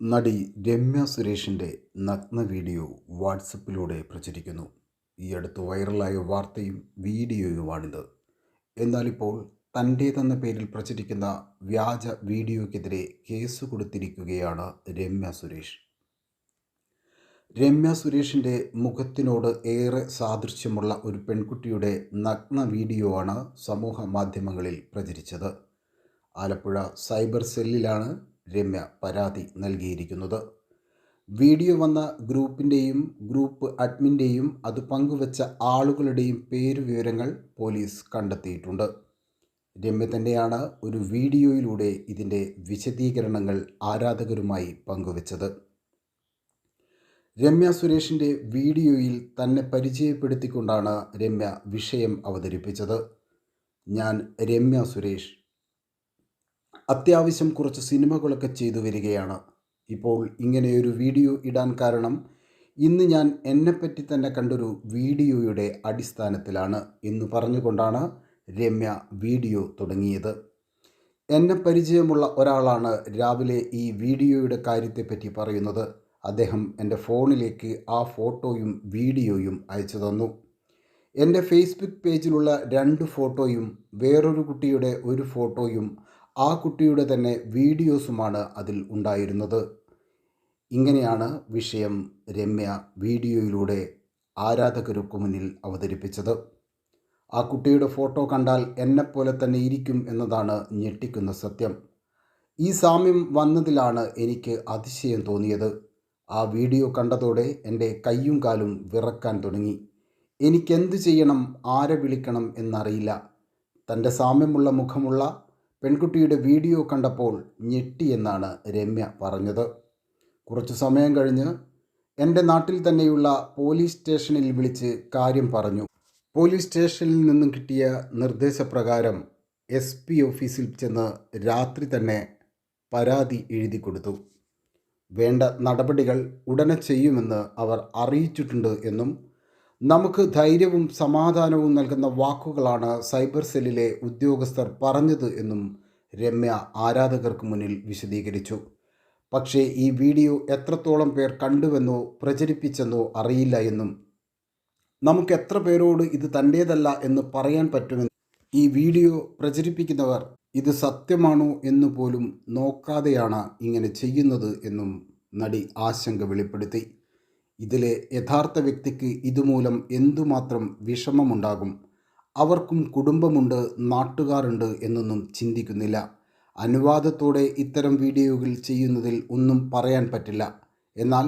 നടി രമ്യ സുരേഷിന്റെ നഗ്ന വീഡിയോ വാട്സപ്പിലൂടെ പ്രചരിക്കുന്നു. ഈ അടുത്ത് വൈറലായ വാർത്തയും വീഡിയോയുമാണിത്. എന്നാലിപ്പോൾ തന്റേതെന്ന പേരിൽ പ്രചരിക്കുന്ന വ്യാജ വീഡിയോയ്ക്കെതിരെ കേസ് കൊടുത്തിരിക്കുകയാണ് രമ്യ സുരേഷ്. രമ്യ സുരേഷിന്റെ മുഖത്തിനോട് ഏറെ സാദൃശ്യമുള്ള ഒരു പെൺകുട്ടിയുടെ നഗ്ന വീഡിയോ ആണ് സമൂഹ മാധ്യമങ്ങളിൽ പ്രചരിച്ചത്. ആലപ്പുഴ സൈബർ സെല്ലിലാണ് രമ്യ പരാതി നൽകിയിരിക്കുന്നത്. വീഡിയോ വന്ന ഗ്രൂപ്പിന്റെയും ഗ്രൂപ്പ് അഡ്മിന്റെയും അത് പങ്കുവച്ച ആളുകളുടെയും പേരുവിവരങ്ങൾ പോലീസ് കണ്ടെത്തിയിട്ടുണ്ട്. രമ്യ തന്നെയാണ് ഒരു വീഡിയോയിലൂടെ ഇതിന്റെ വിശദീകരണങ്ങൾ ആരാധകരുമായി പങ്കുവച്ചത്. രമ്യ സുരേഷിന്റെ വീഡിയോയിൽ തന്നെ പരിചയപ്പെടുത്തിക്കൊണ്ടാണ് രമ്യ വിഷയം അവതരിപ്പിച്ചത്. ഞാൻ രമ്യ സുരേഷ്. അത്യാവശ്യം കുറച്ച് സിനിമകളൊക്കെ ചെയ്തു വരികയാണ്. ഇപ്പോൾ ഇങ്ങനെയൊരു വീഡിയോ ഇടാൻ കാരണം ഇന്ന് ഞാൻ എന്നെപ്പറ്റി തന്നെ കണ്ടൊരു വീഡിയോയുടെ അടിസ്ഥാനത്തിലാണ് എന്ന് പറഞ്ഞുകൊണ്ടാണ് രമ്യ വീഡിയോ തുടങ്ങിയത്. എന്നെ പരിചയമുള്ള ഒരാളാണ് രാവിലെ ഈ വീഡിയോയുടെ കാര്യത്തെപ്പറ്റി പറയുന്നത്. അദ്ദേഹം എന്റെ ഫോണിലേക്ക് ആ ഫോട്ടോയും വീഡിയോയും അയച്ചു തന്നു. എന്റെ ഫേസ്ബുക്ക് പേജിലുള്ള രണ്ട് ഫോട്ടോയും വേറൊരു കുട്ടിയുടെ ഒരു ഫോട്ടോയും ആ കുട്ടിയുടെ തന്നെ വീഡിയോസുമാണ് അതിൽ ഉണ്ടായിരുന്നത്. ഇങ്ങനെയാണ് വിഷയം രമ്യ വീഡിയോയിലൂടെ ആരാധകർക്ക് മുന്നിൽ അവതരിപ്പിച്ചത്. ആ കുട്ടിയുടെ ഫോട്ടോ കണ്ടാൽ എന്നെപ്പോലെ തന്നെ ഇരിക്കും എന്നതാണ് ഞെട്ടിക്കുന്ന സത്യം. ഈ സാമ്യം വന്നതിലാണ് എനിക്ക് അതിശയം തോന്നിയത്. ആ വീഡിയോ കണ്ടതോടെ എന്റെ കയ്യും കാലും വിറക്കാൻ തുടങ്ങി. എനിക്കെന്ത് ചെയ്യണം ആരെ വിളിക്കണം എന്നറിയില്ല. തന്റെ സാമ്യമുള്ള മുഖമുള്ള പെൺകുട്ടിയുടെ വീഡിയോ കണ്ടപ്പോൾ ഞെട്ടിയെന്നാണ് രമ്യ പറഞ്ഞത്. കുറച്ചു സമയം കഴിഞ്ഞ് എന്റെ നാട്ടിൽ തന്നെയുള്ള പോലീസ് സ്റ്റേഷനിൽ വിളിച്ച് കാര്യം പറഞ്ഞു. പോലീസ് സ്റ്റേഷനിൽ നിന്നും കിട്ടിയ നിർദ്ദേശപ്രകാരം എസ് പി ഓഫീസിൽ ചെന്ന് രാത്രി തന്നെ പരാതി എഴുതി കൊടുത്തു. വേണ്ട നടപടികൾ ഉടനെ ചെയ്യുമെന്ന് അവർ അറിയിച്ചിട്ടുണ്ട് എന്നും നമുക്ക് ധൈര്യവും സമാധാനവും നൽകുന്ന വാക്കുകളാണ് സൈബർ സെല്ലിലെ ഉദ്യോഗസ്ഥർ പറഞ്ഞത് എന്നും രമ്യ ആരാധകർക്ക് മുന്നിൽ വിശദീകരിച്ചു. പക്ഷേ ഈ വീഡിയോ എത്രത്തോളം പേർ കണ്ടുവെന്നോ പ്രചരിപ്പിച്ചെന്നോ അറിയില്ല എന്നും. നമുക്ക് എത്ര പേരോട് ഇത് തന്റേതല്ല എന്ന് പറയാൻ പറ്റുമെന്ന്. ഈ വീഡിയോ പ്രചരിപ്പിക്കുന്നവർ ഇത് സത്യമാണോ എന്ന് പോലും നോക്കാതെയാണ് ഇങ്ങനെ ചെയ്യുന്നത് എന്നും നടി ആശങ്ക വെളിപ്പെടുത്തി. ഇതിലെ യഥാർത്ഥ വ്യക്തിക്ക് ഇതുമൂലം എന്തുമാത്രം വിഷമമുണ്ടാകും? അവർക്കും കുടുംബമുണ്ട് നാട്ടുകാരുണ്ട് എന്നൊന്നും ചിന്തിക്കുന്നില്ല. അനുവാദത്തോടെ ഇത്തരം വീഡിയോകൾ ചെയ്യുന്നതിൽ ഒന്നും പറയാൻ പറ്റില്ല. എന്നാൽ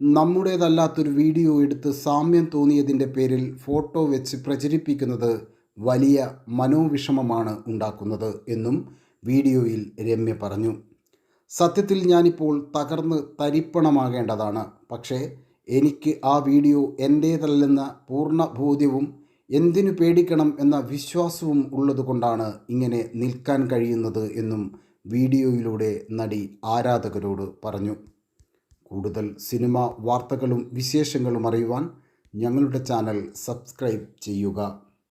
നമ്മുടേതല്ലാത്തൊരു വീഡിയോ എടുത്ത് സാമ്യം തോന്നിയതിന്റെ പേരിൽ ഫോട്ടോ വെച്ച് പ്രചരിപ്പിക്കുന്നത് വലിയ മനോവിഷമമാണ് ഉണ്ടാക്കുന്നത് എന്നും വീഡിയോയിൽ രമ്യ പറഞ്ഞു. സത്യത്തിൽ ഞാനിപ്പോൾ തകർന്ന് തരിപ്പണമാകേണ്ടതാണ്. പക്ഷേ എനിക്ക് ആ വീഡിയോ എന്റേതല്ലെന്ന പൂർണ ബോധ്യവും എന്തിനു പേടിക്കണം എന്ന വിശ്വാസവും ഉള്ളതുകൊണ്ടാണ് ഇങ്ങനെ നിൽക്കാൻ കഴിയുന്നത് എന്നും വീഡിയോയിലൂടെ നടി ആരാധകരോട് പറഞ്ഞു. കൂടുതൽ സിനിമ വാർത്തകളും വിശേഷങ്ങളും അറിയുവാൻ ഞങ്ങളുടെ ചാനൽ സബ്സ്ക്രൈബ് ചെയ്യുക.